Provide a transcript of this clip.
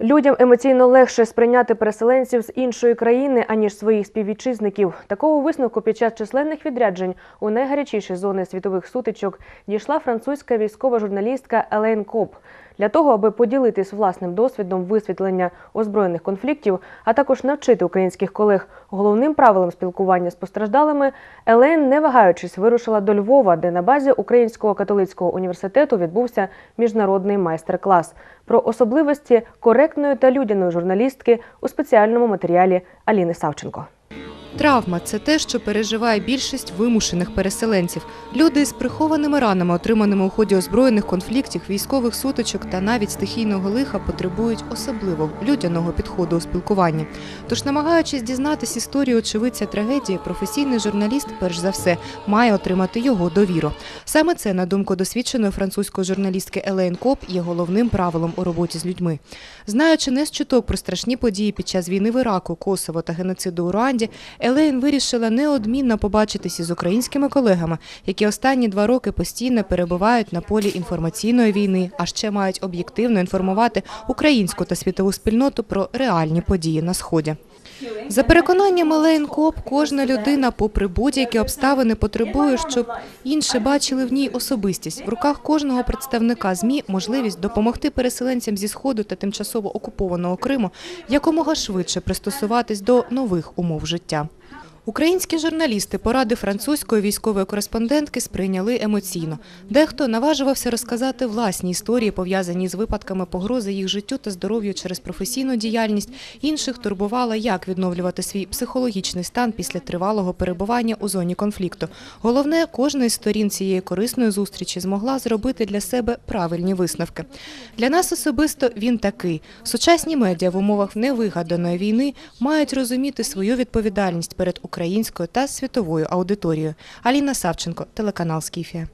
Людям емоційно легше сприйняти переселенців з іншої країни, аніж своїх співвітчизників. Такого висновку під час численних відряджень у найгарячіші зони світових сутичок дійшла французька військова журналістка Елейн Коп. Для того, аби поділитись власним досвідом висвітлення озброєних конфліктів, а також навчити українських колег головним правилам спілкування з постраждалими, Елейн, не вагаючись, вирушила до Львова, де на базі Українського католицького університету відбувся міжнародний майстер-клас про особливості коректної та людяної журналістки у спеціальному матеріалі Аліни Савченко. Травма це те, що переживає більшість вимушених переселенців. Люди з прихованими ранами, отриманими у ході озброєних конфліктів, військових сутичок та навіть стихійного лиха, потребують особливо людяного підходу у спілкуванні. Тож, намагаючись дізнатись історію очевидця трагедії, професійний журналіст, перш за все, має отримати його довіру. Саме це, на думку досвідченої французької журналістки Елейн Коп, є головним правилом у роботі з людьми. Знаючи не з чуток про страшні події під час війни в Іраку, Косово та геноциду у Руанді, Елейн вирішила неодмінно побачитися з українськими колегами, які останні два роки постійно перебувають на полі інформаційної війни, а ще мають об'єктивно інформувати українську та світову спільноту про реальні події на сході. За переконаннями Лейн Коп, кожна людина, попри будь-які обставини, потребує, щоб інші бачили в ній особистість. В руках кожного представника ЗМІ можливість допомогти переселенцям зі сходу та тимчасово окупованого Криму якомога швидше пристосуватись до нових умов життя. Українські журналісти поради французької військової кореспондентки сприйняли емоційно. Дехто наважувався розказати власні історії, пов'язані з випадками погрози їх життю та здоров'ю через професійну діяльність. Інших турбувала, як відновлювати свій психологічний стан після тривалого перебування у зоні конфлікту. Головне, кожна із сторін цієї корисної зустрічі змогла зробити для себе правильні висновки. Для нас особисто він такий: сучасні медіа в умовах невигаданої війни мають розуміти свою відповідальність перед українською та світовою аудиторією. Аліна Савченко, телеканал Скіфія.